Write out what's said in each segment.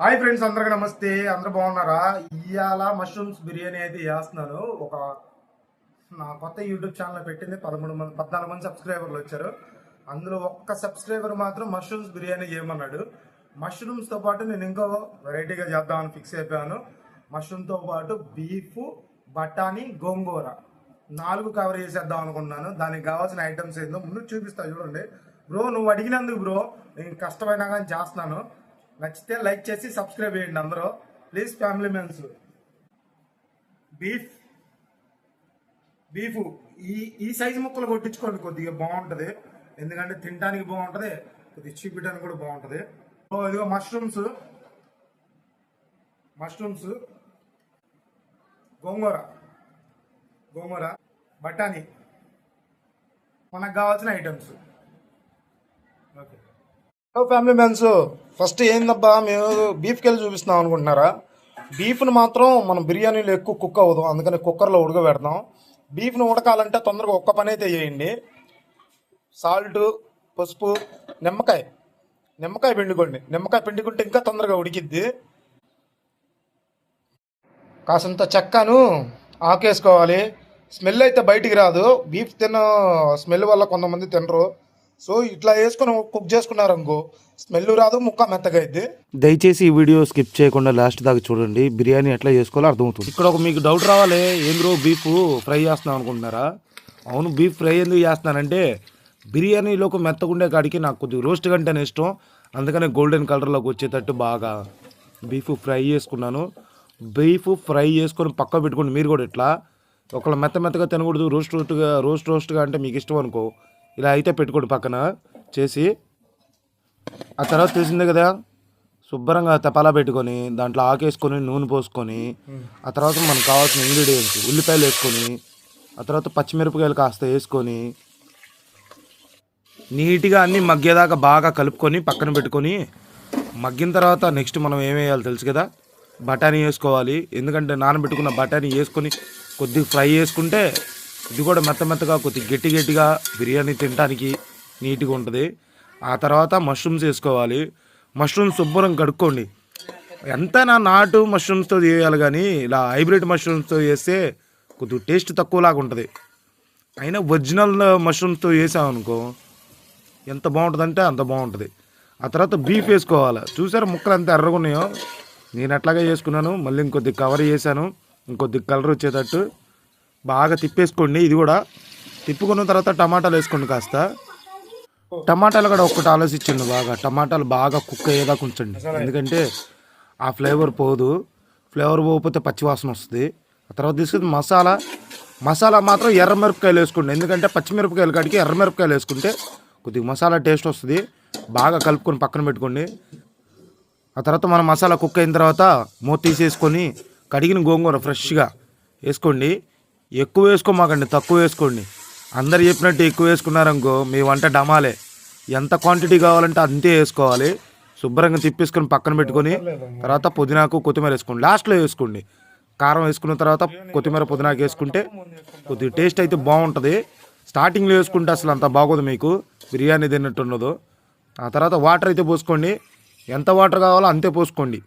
Hi friends అందరికీ నమస్తే. అందరూ బాగున్నారా? ఇవాళ మష్రూమ్స్ బిర్యానీ అయితే చేస్తున్నాను. ఒక నా కొత్త యూట్యూబ్ ఛానల్ పెట్టింది. పదమూడు మంది పద్నాలుగు మంది సబ్స్క్రైబర్లు వచ్చారు. అందులో ఒక్క సబ్స్క్రైబర్ మాత్రం మష్రూమ్స్ బిర్యానీ చేయమన్నాడు. మష్రూమ్స్తో పాటు నేను ఇంకో వెరైటీగా చేద్దామని ఫిక్స్ అయిపోయాను. మష్రూమ్తో పాటు బీఫ్ బఠానీ గోంగూర. నాలుగు కవర్ చేసేద్దాం అనుకున్నాను. దానికి కావాల్సిన ఐటమ్స్ ఏందో ముందు చూపిస్తా చూడండి. బ్రో నువ్వు అడిగినందుకు బ్రో నేను కష్టమైనా కానీ చేస్తున్నాను. నచ్చితే లైక్ చేసి సబ్స్క్రైబ్ చేయండి అందరూ. Please family mens beef. Beef. ఈ ఈ సైజు ముక్కలు కొట్టించుకోండి కొద్దిగా బాగుంటుంది. ఎందుకంటే తినడానికి బాగుంటుంది కొద్దిగా చూపించడానికి కూడా బాగుంటుంది. ఓ ఇదిగో మష్రూమ్స్ మష్రూమ్స్ గోంగూర. గోంగూర. బఠానీ. మనకు కావాల్సిన items hello family mans first ఏందబ్బా మేము బీఫ్కి వెళ్ళి చూపిస్తున్నాం అనుకుంటున్నారా? బీఫ్ని మాత్రం మనం బిర్యానీలో ఎక్కువ కుక్ అవ్వదు. అందుకని కుక్కర్లో ఉడకబెడతాం. బీఫ్ని ఉడకాలంటే తొందరగా ఒక్క పని అయితే చేయండి. సాల్ట్ పసుపు నిమ్మకాయ. నిమ్మకాయ పిండుకోండి. నిమ్మకాయ పిండుకుంటే ఇంకా తొందరగా ఉడికిద్ది. కాసంత చెక్కను ఆకేసుకోవాలి. స్మెల్ అయితే బయటికి రాదు. బీఫ్ తిన్న స్మెల్ వల్ల కొంతమంది తినరు. సో ఇట్లా వేసుకొని కుక్ చేసుకున్నారు అనుకో స్మెల్ రాదు ముక్క మెత్తగా అయింది దయచేసి ఈ వీడియో స్కిప్ చేయకుండా లాస్ట్ దాకా చూడండి. బిర్యానీ ఎట్లా చేసుకోవాలో అర్థమవుతుంది. ఇక్కడ ఒక మీకు డౌట్ రావాలి ఏంద్రో బీఫ్ ఫ్రై చేస్తున్నాం అనుకుంటున్నారా? అవును బీఫ్ ఫ్రై ఎందుకు చేస్తున్నానంటే బిర్యానీలోకి మెత్తగుండే కాడికి నాకు కొద్దిగా రోస్ట్ కంటేనే ఇష్టం. అందుకనే గోల్డెన్ కలర్లోకి వచ్చేటట్టు బాగా బీఫ్ ఫ్రై చేసుకున్నాను. బీఫ్ ఫ్రై చేసుకొని పక్క పెట్టుకోండి. మీరు కూడా ఇట్లా ఒకళ్ళు మెత్త మెత్తగా తినకూడదు రోస్ట్ రోస్ట్గా రోస్ట్ రోస్ట్గా అంటే మీకు ఇష్టం అనుకో ఇలా అయితే పెట్టుకోండి పక్కన చేసి. ఆ తర్వాత తెలిసిందే కదా శుభ్రంగా తపాలా పెట్టుకొని దాంట్లో ఆకేసుకొని నూనె పోసుకొని ఆ తర్వాత మనకు కావాల్సిన ఇంగ్రీడియంట్స్ ఉల్లిపాయలు వేసుకొని ఆ తర్వాత పచ్చిమిరపకాయలు కాస్త వేసుకొని నీట్గా అన్నీ మగ్గేదాకా బాగా కలుపుకొని పక్కన పెట్టుకొని మగ్గిన తర్వాత నెక్స్ట్ మనం ఏం వేయాలి తెలుసు కదా బఠానీ వేసుకోవాలి. ఎందుకంటే నానబెట్టుకున్న బఠానీ వేసుకొని కొద్దిగా ఫ్రై చేసుకుంటే ఇది కూడా మెత్త మెత్తగా కొద్దిగా గట్టి గట్టిగా బిర్యానీ తినడానికి నీట్గా ఉంటుంది. ఆ తర్వాత మష్రూమ్స్ వేసుకోవాలి. మష్రూమ్స్ శుభ్రం కడుక్కోండి. ఎంతైనా నాటు మష్రూమ్స్తో చేయాలి కానీ ఇలా హైబ్రిడ్ మష్రూమ్స్తో చేస్తే కొద్దిగా టేస్ట్ తక్కువలాగా ఉంటుంది. అయినా ఒరిజినల్ మష్రూమ్స్తో వేసామనుకో ఎంత బాగుంటుందంటే అంత బాగుంటుంది. ఆ తర్వాత బీఫ్ వేసుకోవాలి. చూసారా ముక్కలు ఎంత ఎర్రగా ఉన్నాయో? నేను ఎట్లాగే చేసుకున్నాను. మళ్ళీ ఇంకొద్ది కవర్ చేశాను. ఇంకొద్ది కలర్ వచ్చేటట్టు. బాగా తిప్పేసుకోండి. ఇది కూడా తిప్పుకున్న తర్వాత టమాటాలు వేసుకోండి కాస్త. టమాటాలు కూడా ఒక్కటి ఆలోచించండి బాగా. టమాటాలు బాగా కుక్ అయ్యేదాకా ఉంచండి. ఎందుకంటే ఆ ఫ్లేవర్ పోదు. ఫ్లేవర్ పోకపోతే పచ్చివాసన వస్తుంది. ఆ తర్వాత తీసుకుని మసాలా. మసాలా మాత్రం ఎర్రమిరపకాయలు వేసుకోండి. ఎందుకంటే పచ్చిమిరపకాయలు కాడికి ఎర్ర మిరపకాయలు వేసుకుంటే కొద్దిగా మసాలా టేస్ట్ వస్తుంది. బాగా కలుపుకొని పక్కన పెట్టుకోండి. ఆ తర్వాత మన మసాలా కుక్ అయిన తర్వాత మూత తీసేసుకొని కడిగిన గోంగూర ఫ్రెష్గా వేసుకోండి. ఎక్కువ వేసుకోమాకండి తక్కువ వేసుకోండి. అందరు చెప్పినట్టు ఎక్కువ వేసుకున్నారనుకో మీ వంట డమాలే. ఎంత క్వాంటిటీ కావాలంటే అంతే వేసుకోవాలి. శుభ్రంగా తిప్పేసుకొని పక్కన పెట్టుకొని తర్వాత పుదీనాకు కొత్తిమీర వేసుకోండి. లాస్ట్లో వేసుకోండి. కారం వేసుకున్న తర్వాత కొత్తిమీర పుదీనాకు వేసుకుంటే కొద్దిగా టేస్ట్ అయితే బాగుంటుంది. స్టార్టింగ్లో వేసుకుంటే అసలు అంత బాగోదు మీకు. బిర్యానీ తిన్నట్టున్నదు ఉండదు. ఆ తర్వాత వాటర్ అయితే పోసుకోండి. ఎంత వాటర్ కావాలో అంతే పోసుకోండి.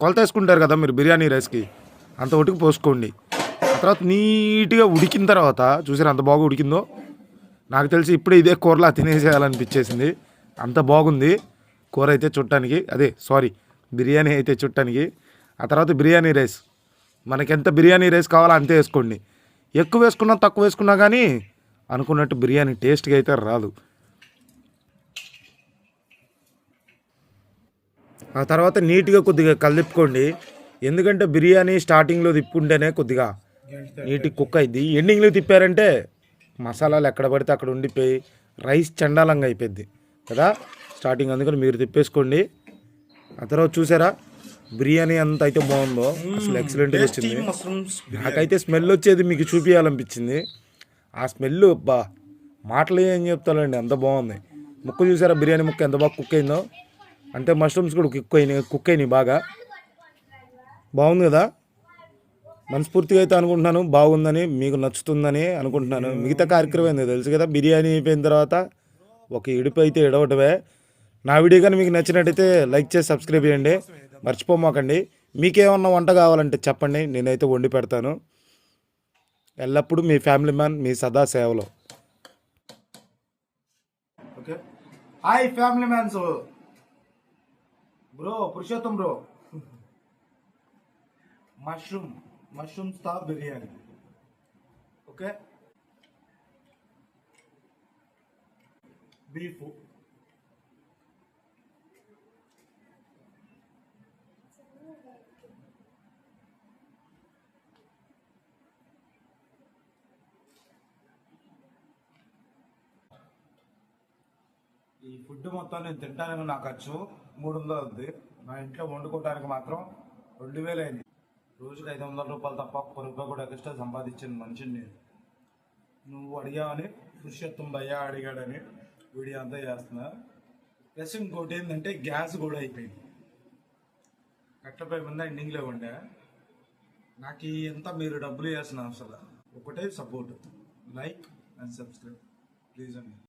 కొలత వేసుకుంటారు కదా మీరు బిర్యానీ రైస్కి అంత ఒటికి పోసుకోండి. తర్వాత నీట్గా ఉడికిన తర్వాత చూసారు అంత బాగా ఉడికిందో? నాకు తెలిసి ఇప్పుడే ఇదే కూరలా తినేసేయాలనిపించేసింది. అంత బాగుంది కూర అయితే చుట్టానికి. అదే సారీ బిర్యానీ అయితే చుట్టానికి. ఆ తర్వాత బిర్యానీ రైస్. మనకి ఎంత బిర్యానీ రైస్ కావాలో అంతే వేసుకోండి. ఎక్కువ వేసుకున్నా తక్కువ వేసుకున్నా కానీ అనుకున్నట్టు బిర్యానీ టేస్ట్గా అయితే రాదు. ఆ తర్వాత నీట్గా కొద్దిగా కలిపుకోండి. ఎందుకంటే బిర్యానీ స్టార్టింగ్లో తిప్పుకుంటేనే కొద్దిగా నీటి కుక్ అయింది ఎండింగ్లో తిప్పారంటే మసాలాలు ఎక్కడ పడితే అక్కడ ఉండిపోయి రైస్ చండాలంగా అయిపోద్ది. కదా? స్టార్టింగ్ అందుకని మీరు తిప్పేసుకోండి. ఆ తర్వాత చూసారా? బిర్యానీ అంత అయితే బాగుందో. అసలు ఎక్సలెంట్గా వచ్చింది నాకైతే స్మెల్ వచ్చేది మీకు చూపించాలనిపించింది ఆ స్మెల్ బా మాటలు ఏం చెప్తానండి అంత బాగుంది. ముక్క చూసారా? బిర్యానీ ముక్క ఎంత బాగా కుక్ అయిందో. అంటే మష్రూమ్స్ కూడా కుక్ అయినాయి కుక్ అయినాయి బాగా. బాగుంది కదా? మనస్ఫూర్తిగా అయితే అనుకుంటున్నాను. బాగుందని మీకు నచ్చుతుందని అనుకుంటున్నాను. మిగతా కార్యక్రమం ఏందో తెలుసు కదా? బిర్యానీ అయిపోయిన తర్వాత ఒక ఇడుపు అయితే ఇడవటమే నా వీడియో కానీ మీకు నచ్చినట్టయితే లైక్ చేసి సబ్స్క్రైబ్ చేయండి. మర్చిపోమాకండి. మీకేమన్నా వంట కావాలంటే చెప్పండి. నేనైతే వండి పెడతాను. ఎల్లప్పుడూ మీ ఫ్యామిలీ మ్యాన్ మీ సదా సేవలో. Okay. Hi family mans. Bro Purushottam bro. Mushroom. Mushroom స్తా biryani okay beef ఈ ఫుడ్ మొత్తం నేను తినడానికి నా ఖర్చు మూడు వందలు అవుద్ది. మా ఇంట్లో వండుకోవడానికి మాత్రం రెండు వేలు అయింది. రోజుకి ఐదు వందల రూపాయలు తప్ప ఒక్క రూపాయి కూడా ఎక్స్ట్రా సంపాదించిన మనిషిని నేను. నువ్వు అడిగావని పురుషోత్తం భయ్యా అడిగాడని వీడియో అంతా చేస్తున్నా. ప్లస్ ఇంకోటి ఏంటంటే గ్యాస్ కూడా అయిపోయింది. కట్టపై మీద ఎండింగ్లో ఉండే. నాకు ఎంత మీరు డబ్బులు వేసిన అసలు ఒకటే support like and subscribe please అండి.